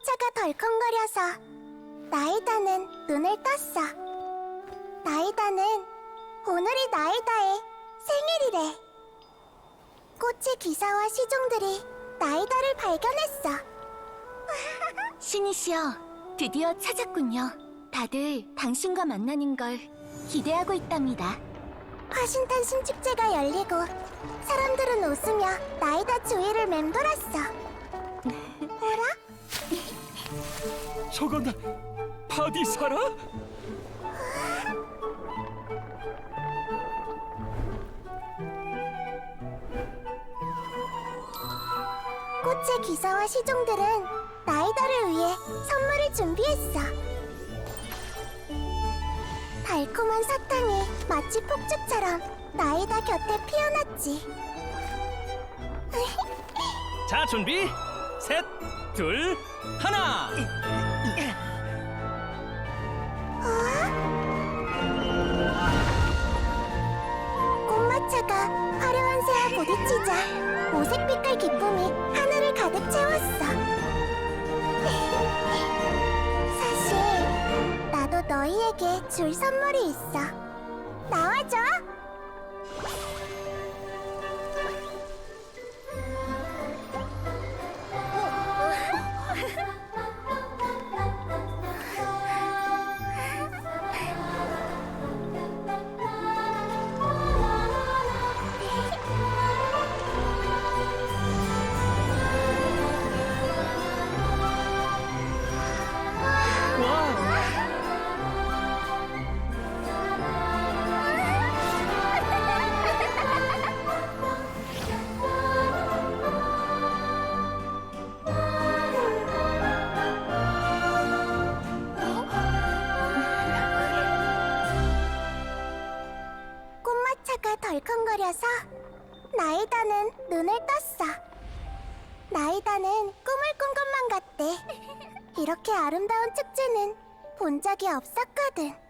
꽃마차가 덜컹거려서 나이다는 눈을 떴어. 나이다는 오늘이 나이다의 생일이래. 꽃의 기사와 시종들이 나이다를 발견했어. 신이시여, 드디어 찾았군요. 다들 당신과 만나는 걸 기대하고 있답니다. 화신탄 신 축제가 열리고 사람들은 웃으며 나이다 주위를 맴돌았어. 저건 바디사라? 꽃의 기사와 시종들은 나이다를 위해 선물을 준비했어. 달콤한 사탕이 마치 폭죽처럼 나이다 곁에 피어났지. 자 준비 셋, 둘, 하나. 꽃마차가 화려한 새와 부딪히자 오색 빛깔 기쁨이 하늘을 가득 채웠어. 사실 나도 너희에게 줄 선물이 있어. 나와줘. 덜컹거려서 나이다는 눈을 떴어. 나이다는 꿈을 꾼 것만 같대. 이렇게 아름다운 축제는 본 적이 없었거든.